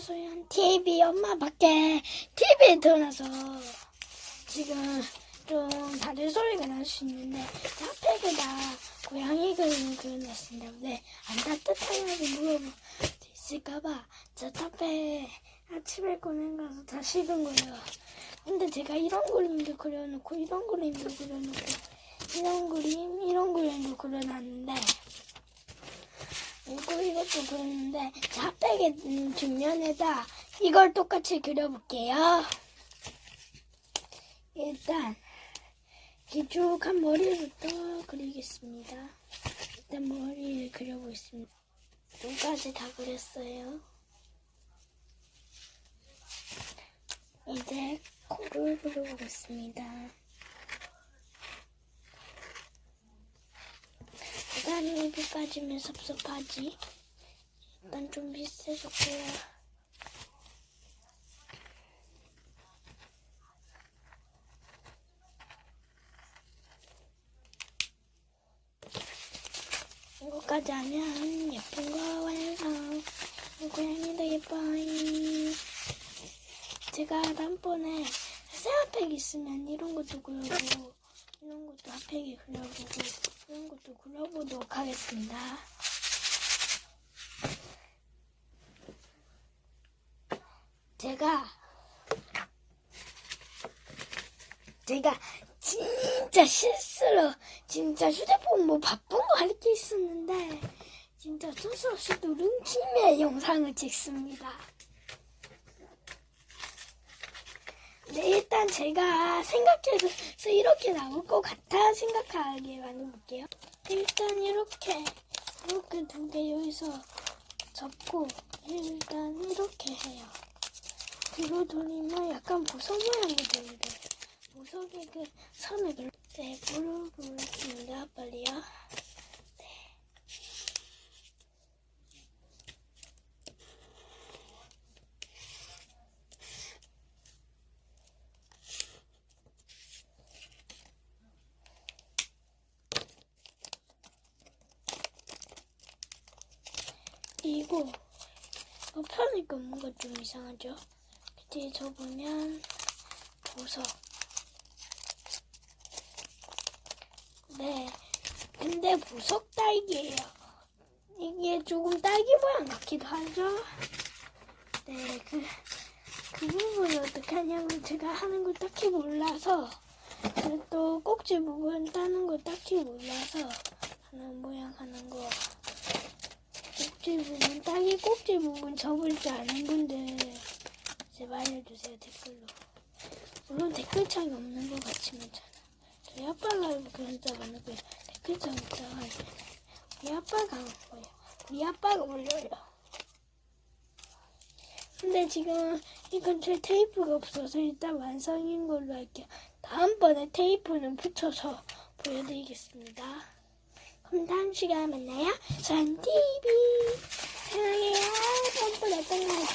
소유한 TV 엄마 밖에 TV에 들어놔서 지금 좀 다른 소리가 날 수 있는데 핫팩에다 고양이 그림을 그려놨습니다. 근데 안 따뜻하냐고 물어볼 수 있을까봐 저 핫팩 아침에 꺼낸 거서 다 식은 거예요. 근데 제가 이런 그림도 그려놓고 이런 그림도 그려놓고 이런 그림 이런 그림도 그려놨는데 이거 이것도 그렸는데 음, 뒷면에다 이걸 똑같이 그려볼게요. 일단 길쭉한 머리부터 그리겠습니다. 일단 머리를 그려보겠습니다. 눈까지 다 그렸어요. 이제 코를 그려보겠습니다. 여기 빠지면 섭섭하지. 일단 좀 비슷해졌고요. 이거까지 하면 예쁜 거 완성. 고양이도 예뻐요. 제가 다음번에 새 핫팩 있으면 이런 것도 그려보고 이런 것도 핫팩에 그려보고 이런 것도 그려보도록 하겠습니다. 제가 제가 진짜 실수로 진짜 휴대폰 뭐 바쁜 거 할 게 있었는데 진짜 소수 없이 누른 김에 영상을 찍습니다. 네, 일단 제가 생각해서 이렇게 나올 것 같아 생각하게 만들어볼게요. 일단 이렇게 이렇게 두 개 여기서 접고 일단 이렇게 해요. 뒤로 돌리면 약간 보석 모양이 돼요. 보석의 그 선을. 네, 물어보겠습니다. 빨리요. 이거 어, 펴니까 뭔가 좀 이상하죠? 뒤에 접으면 보석. 네, 근데 보석 딸기예요. 이게 조금 딸기 모양 같기도 하죠? 네, 그, 그 부분을 어떻게 하냐면 제가 하는 걸 딱히 몰라서 그리고 또 꼭지 부분 따는 걸 딱히 몰라서 하는 모양 하는 거 꼭지 부분 딸기 꼭지 부분 접을 줄 아는 분들 제발 알려주세요 댓글로. 물론 댓글창이 없는 것 같지만 저희 아빠가 그런 적 없는데 댓글창 있다가 우리 아빠가 한 거예요. 우리 아빠가 올려요. 근데 지금 이 근처에 테이프가 없어서 일단 완성인 걸로 할게요. 다음번에 테이프는 붙여서 보여드리겠습니다 그럼 다음 시간에 만나요. 전 TV 사랑해요. 뽀뽀 어떤 거많